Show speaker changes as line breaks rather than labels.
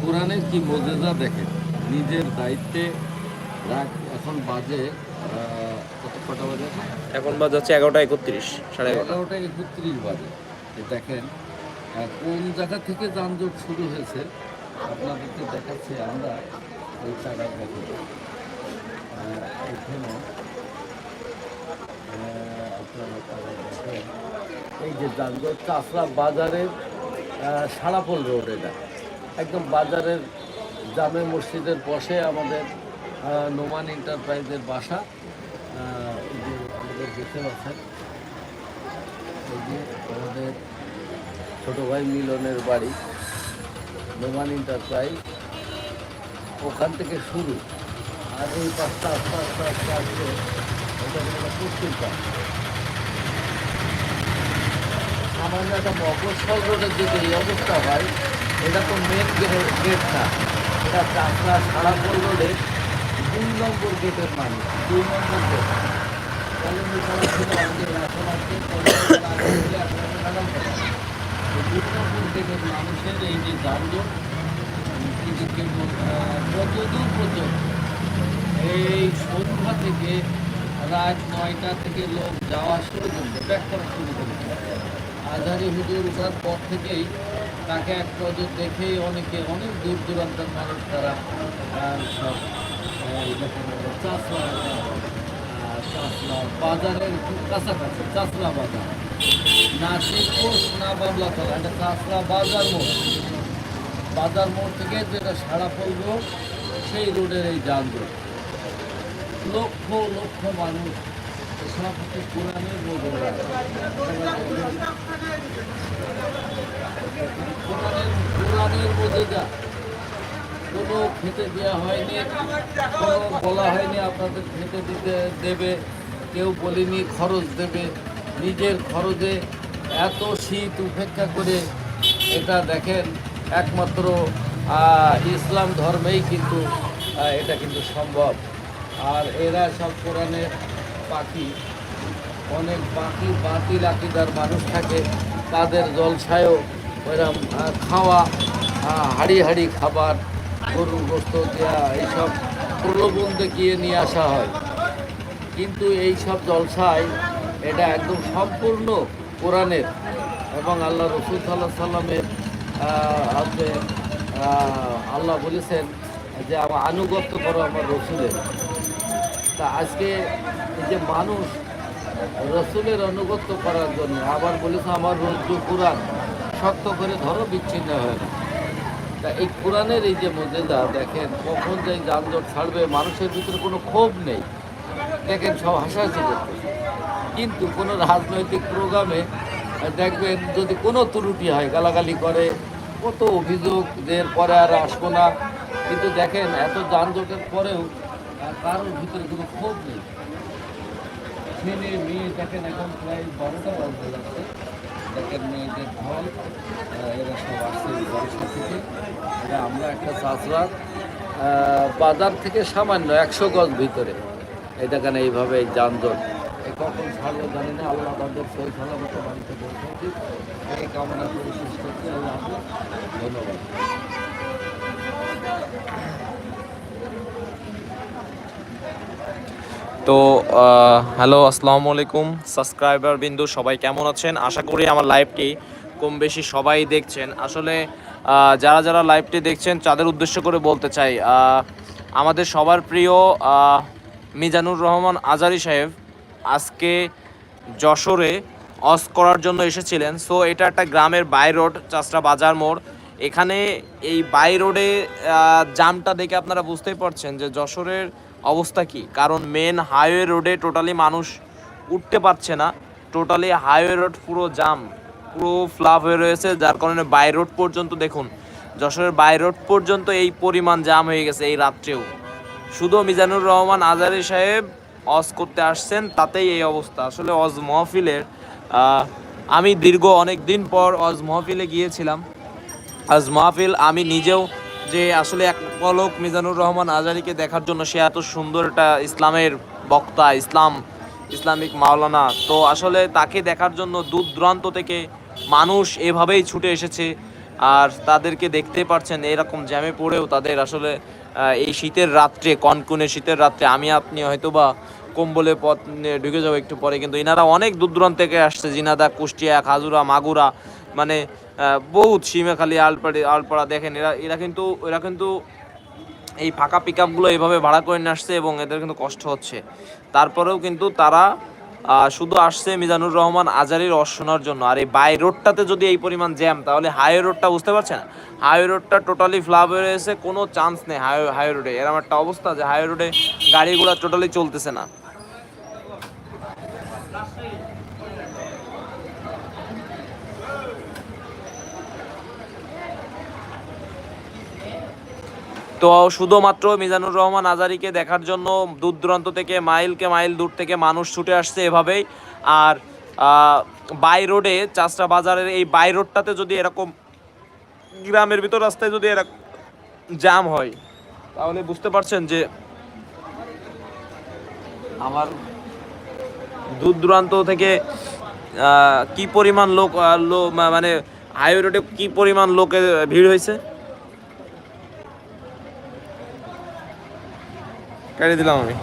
কোরআনের কি মর্যাদা দেখেন? নিজের দায়িত্বে রাখ এখন বাজে কত কটা বাজে
এখন? বাজে হচ্ছে এগারোটা একত্রিশ সাড়ে এগারোটা।
একত্রিশ বাজে। দেখেন কোন জায়গা থেকে যানজট শুরু হয়েছে আপনাদেরকে দেখাচ্ছি আমরা ওই জায়গা দেখেন এখানে এই যে যানজট চাষরা বাজারের সারাপোল রোড এটা একদম বাজারের জামে মসজিদের পাশে আমাদের নোমান এন্টারপ্রাইজের বাসা আমাদের দেখতে পাচ্ছেন এই যে আমাদের ছোট ভাই মিলনের বাড়ি, নোমান এন্টারপ্রাইজ। ওখান থেকে শুরু। আর এই পাঁচটা আস্তে আস্তে আস্তে আসছে এটা পশ্চিম পাশ সামান্য একটা মফস্বল রোডের যদি এই অবস্থা হয়। এটা তো মেন গেট না এটা চাকরা সারাপুর রোডের দুই নম্বর গেটের মানুষ দুই নম্বর গেট করলে মানুষের এই যে যানজট যতদূর পর্যন্ত এই সন্ধ্যা থেকে রাত নয়টা থেকে লোক যাওয়া শুরু করবে। ব্যাক করা শুরু করবে। আজহারি হুজুর ওঠার পর থেকেই তাকে এক নজর দেখেই অনেকে, অনেক দূর দূরান্তের মানুষ তারা সব চাষলা চাষলা বাজারের খুব কাছাকাছি চাষলা বাজার। না শিবপুর না বাবলাতলা এটা চাষলা বাজার মোড়। বাজার মোড় থেকে যেটা সারা পড়ব সেই রোডের এই যানজট লক্ষ লক্ষ মানুষ সব কোরআনের মজুরা কোরআনের মজুদা কোনো খেতে দেওয়া হয়নি, কোনো বলা হয়নি, আপনাদের খেতে দিতে দেবে, কেউ বলেনি খরচ দেবে। নিজের খরচে এত শীত উপেক্ষা করে এটা দেখেন, একমাত্র ইসলাম ধর্মেই কিন্তু এটা কিন্তু সম্ভব। আর এরা সব কোরআনের পাখি। অনেক বাকি, বাতিল আকিদার মানুষ থাকে, তাদের জলসায়ও ওইরকম খাওয়া হাড়ি হাড়ি খাবার, গরুর গোস্ত দেওয়া এইসব প্রলোভন দেখিয়ে নিয়ে আসা হয়। কিন্তু এই সব জলসায় এটা একদম সম্পূর্ণ কোরআনের এবং আল্লাহ রসুল সাল্লাহ সাল্লামের আছে আল্লাহ বলেছেন যে, আমার আনুগত্য করো আমার রসুলের। তা আজকে যে মানুষ রসুলের আনুগত্য করার জন্য আবার বলেছে, আমার রজ্জু কোরআন। শক্ত করে ধরো, বিচ্ছিন্ন হয় না তা এই কোরআনের এই যে মজেদা দেখেন কখন যে যানজট ছাড়বে, মানুষের ভিতরে কোনো ক্ষোভ নেই। দেখেন সব হাসাহাসি করতেছে। কিন্তু কোনো রাজনৈতিক প্রোগ্রামে দেখবেন যদি কোনো ত্রুটি হয়, গালাগালি করে, কত অভিযোগ যে পরে আর আসব না। কিন্তু দেখেন এত যানজটের পরেও কারোর ভিতরে কোনো ক্ষোভ নেই। ছেলে, মেয়ে, দেখেন এখন প্রায় বারোটা বাজতে যাচ্ছে। দেখেন মেয়েদের আহ, এরা সব আসছে এই থেকে। এটা আমরা একটা চাষরাত বাজার থেকে সামান্য একশো গজ ভিতরে। এই দেখেন এইভাবে এই যানজট। কখন ছাড়লো জানি না আল্লাহ তাদের সই সালামত বাড়িতে পৌঁছাচ্ছি এই কামনা করে হাফেজ। ধন্যবাদ।
তো হ্যালো, আসসালামু আলাইকুম। সাবস্ক্রাইবার বিন্দু, সবাই কেমন আছেন? আশা করি আমার লাইভটি কম বেশি সবাই দেখছেন। আসলে যারা যারা লাইভটি দেখছেন, তাদের উদ্দেশ্য করে বলতে চাই আমাদের সবার প্রিয় মিজানুর রহমান আজারি সাহেব আজকে যশোরে অস করার জন্য এসেছিলেন। সো, এটা একটা গ্রামের বাই রোড চাষরা বাজার মোড়। এখানে এই বাই রোডে জামটা দেখে আপনারা বুঝতেই পারছেন যে যশোরের অবস্থা কি? কারণ মেন হাইওয়ে রোডে টোটালি মানুষ উঠতে পারছে না। টোটালি হাইওয়ে রোড পুরো জাম পুরো ফ্লাপ হয়ে রয়েছে। যার কারণে বাই রোড পর্যন্ত দেখুন, যশোরের বাই রোড পর্যন্ত এই পরিমাণ জাম হয়ে গেছে এই রাত্রেও। শুধু মিজানুর রহমান, আজারি সাহেব অজ করতে আসছেন, তাতেই এই অবস্থা। আসলে অজ মহফিলের আমি দীর্ঘ অনেক দিন পর অজ মহফিলে গিয়েছিলাম। আজ মাহফিল আমি নিজেও যে আসলে এক পলক মিজানুর রহমান আজারিকে দেখার জন্য সে এত সুন্দর একটা ইসলামের বক্তা, ইসলাম, ইসলামিক মাওলানা। তো আসলে তাকে দেখার জন্য দূর দূরান্ত থেকে মানুষ এভাবেই ছুটে এসেছে আর তাদেরকে দেখতে পাচ্ছেন এরকম জ্যামে পড়েও তাদের আসলে এই শীতের রাত্রে, কনকনে শীতের রাত্রে, আমি আপনি হয়তো বা কম্বলে পথ ঢুকে যাব একটু পরে, কিন্তু এনারা অনেক দূর দূরান্ত থেকে আসছে, জিনাদা, কুষ্টিয়া, খাজুরা, মাগুরা মানে বহুত সীমাখালী আলপাড়ি, আলপাড়া দেখেন, এরা এরা কিন্তু এরা কিন্তু এই ফাঁকা পিক আপগুলো এইভাবে ভাড়া করে নিয়ে আসছে এবং এদের কিন্তু কষ্ট হচ্ছে। তারপরেও কিন্তু তারা শুধু আসছে মিজানুর রহমান আজারির অশোনার জন্য। আর এই বাই রোডটাতে যদি এই পরিমাণ জ্যাম তাহলে হাই রোডটা বুঝতে পারছেন? হাই রোডটা টোটালি ফ্লাপ হয়ে রয়েছে, কোনো চান্স নেই হাই হাই রোডে এরকম একটা অবস্থা যে হাই রোডে গাড়িগুলো টোটালি চলতেছে না। তো শুধুমাত্র মিজানুর রহমান আজারিকে দেখার জন্য দূর দূরান্ত থেকে মাইলকে মাইল দূর থেকে মানুষ ছুটে আসছে এভাবেই। আর বাই রোডে চাষটা বাজারের এই বাই রোডটাতে যদি এরকম গ্রামের ভিতর রাস্তায় যদি এরকম জ্যাম হয়, তাহলে বুঝতে পারছেন যে আমার দূর দূরান্ত থেকে কি পরিমাণ লোক মানে হাইওয়ে রোডে কি পরিমাণ লোকের ভিড় হয়েছে? কেটে দিলাম আমি।